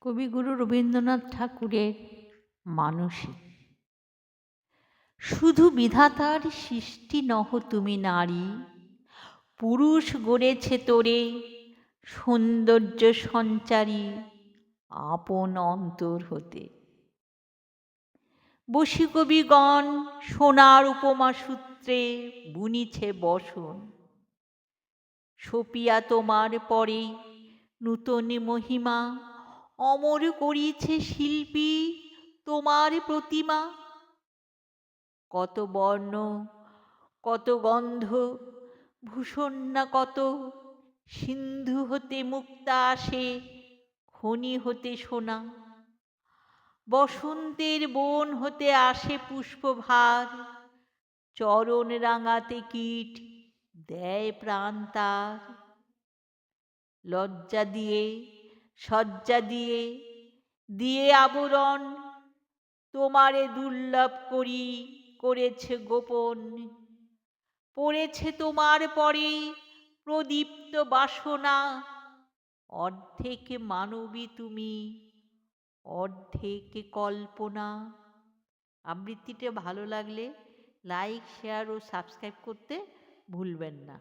কবিগুরু রবীন্দ্রনাথ ঠাকুরের মানসিক শুধু বিধাতার সৃষ্টি নহ তুমি নারী, পুরুষ গড়েছে তোরে, সৌন্দর্য সঞ্চারী আপন অন্তর হতে। বসি কবিগণ সোনার উপমা সূত্রে বুনিছে বসন। সপিয়া তোমার পরে নূতন মহিমা অমর করিছে শিল্পী তোমার প্রতিমা। কত বর্ণ, কত গন্ধ, ভূষণ না কত, সিন্ধু হতে মুক্তা আসে, খনি হতে সোনা। বসন্তের বন হতে আসে পুষ্পভার, চরণ রাঙাতে কীট দেয় প্রাণ তার। লজ্জা দিয়ে সজ্জা দিয়ে দিয়ে আবরণ তোমারে দুর্লভ করি, করেছে গোপন। পড়েছে তোমার পরে প্রদীপ্ত বাসনা। অর্ধেক মানবী তুমি, অর্ধেক কল্পনা। আবৃত্তিটা ভালো লাগলে লাইক শেয়ার ও সাবস্ক্রাইব করতে ভুলবেন না।